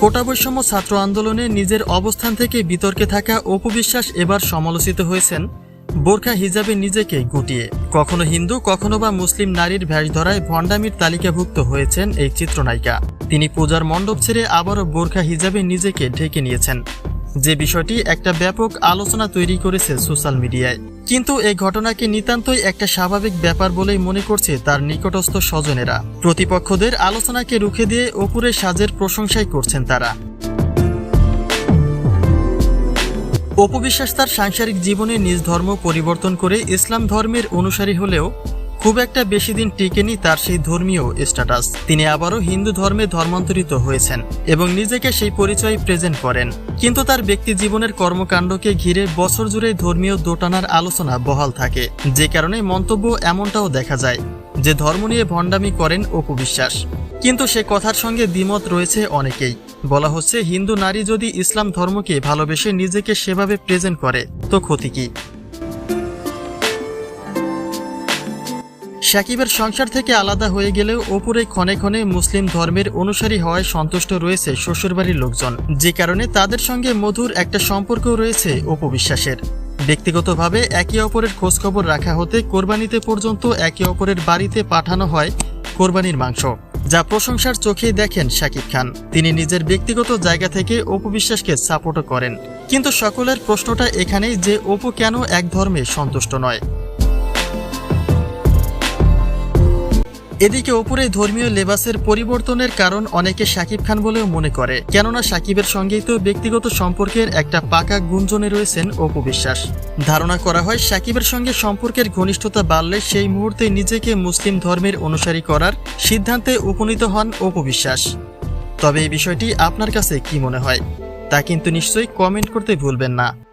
কোটা বৈষম্য ছাত্র আন্দোলনে নিজের অবস্থান থেকে বিতর্কে থাকা অপবিশ্বাস এবার সমালোচিত হয়েছেন। বোরখা হিজাবে নিজেকে গুটিয়ে। কখনো হিন্দু, কখনো বা মুসলিম নারীর ভ্যাস ধরায় ভণ্ডামির তালিকাভুক্ত হয়েছেন এই চিত্রনায়িকা। তিনি পূজার মণ্ডপ ছেড়ে আবারও বোরখা হিজাবে নিজেকে ঢেকে নিয়েছেন। যে বিষয়টি একটা ব্যাপক আলোচনা তৈরি করেছে সোশ্যাল মিডিয়ায়। কিন্তু এই ঘটনাকে নিতান্তই একটা স্বাভাবিক ব্যাপার বলেই মনে করছে তার নিকটস্থ স্বজনেরা। প্রতিপক্ষদের আলোচনাকে রুখে দিয়ে অপুরে সাজের প্রশংসাই করছেন তারা। অপবিশ্বাস তার সাংসারিক জীবনে নিজ ধর্ম পরিবর্তন করে ইসলাম ধর্মের অনুসারী হলেও খুব একটা বেশি দিন টিকেনি তার সেই ধর্মীয় স্ট্যাটাস তিনি আবারও হিন্দু ধর্মে ধর্মান্তরিত হয়েছেন এবং নিজেকে সেই পরিচয় প্রেজেন্ট করেন। কিন্তু তার ব্যক্তি জীবনের কর্মকাণ্ডকে ঘিরে বছর জুড়ে ধর্মীয় দোটানার আলোচনা বহাল থাকে। যে কারণে মন্তব্য এমনটাও দেখা যায় যে ধর্ম নিয়ে ভণ্ডামি করেন অপবিশ্বাস কিন্তু সে কথার সঙ্গে দ্বিমত রয়েছে অনেকেই। বলা হচ্ছে, হিন্দু নারী যদি ইসলাম ধর্মকে ভালোবেসে নিজেকে সেভাবে প্রেজেন্ট করে, তো ক্ষতি কি? সাকিবের সংসার থেকে আলাদা হয়ে গেলেও ওপরে ক্ষণে ক্ষণে মুসলিম ধর্মের অনুসারী হওয়ায় সন্তুষ্ট রয়েছে শ্বশুরবাড়ির লোকজন। যে কারণে তাদের সঙ্গে মধুর একটা সম্পর্ক রয়েছে অপবিশ্বাসের। ব্যক্তিগতভাবে একে অপরের খোঁজখবর রাখা হতে কোরবানিতে পর্যন্ত একে অপরের বাড়িতে পাঠানো হয় কোরবানির মাংস, যা প্রশংসার চোখেই দেখেন শাকিব খান। তিনি নিজের ব্যক্তিগত জায়গা থেকে অপবিশ্বাসকে সাপোর্টও করেন। কিন্তু সকলের প্রশ্নটা এখানেই যে অপু কেন এক ধর্মে সন্তুষ্ট নয়? এদিকে ওপরে ধর্মীয় লেবাসের পরিবর্তনের কারণ অনেকে শাকিব খান বলেও মনে করে। কেননা সাকিবের সঙ্গেই তো ব্যক্তিগত সম্পর্কের একটা পাকা গুঞ্জনে রয়েছেন অপু বিশ্বাস। ধারণা করা হয়, সাকিবের সঙ্গে সম্পর্কের ঘনিষ্ঠতা বাড়লে সেই মুহূর্তে নিজেকে মুসলিম ধর্মের অনুসারী করার সিদ্ধান্তে উপনীত হন অপু বিশ্বাস। তবে এই বিষয়টি আপনার কাছে কি মনে হয়? তা কিন্তু নিশ্চয়ই কমেন্ট করতে ভুলবেন না।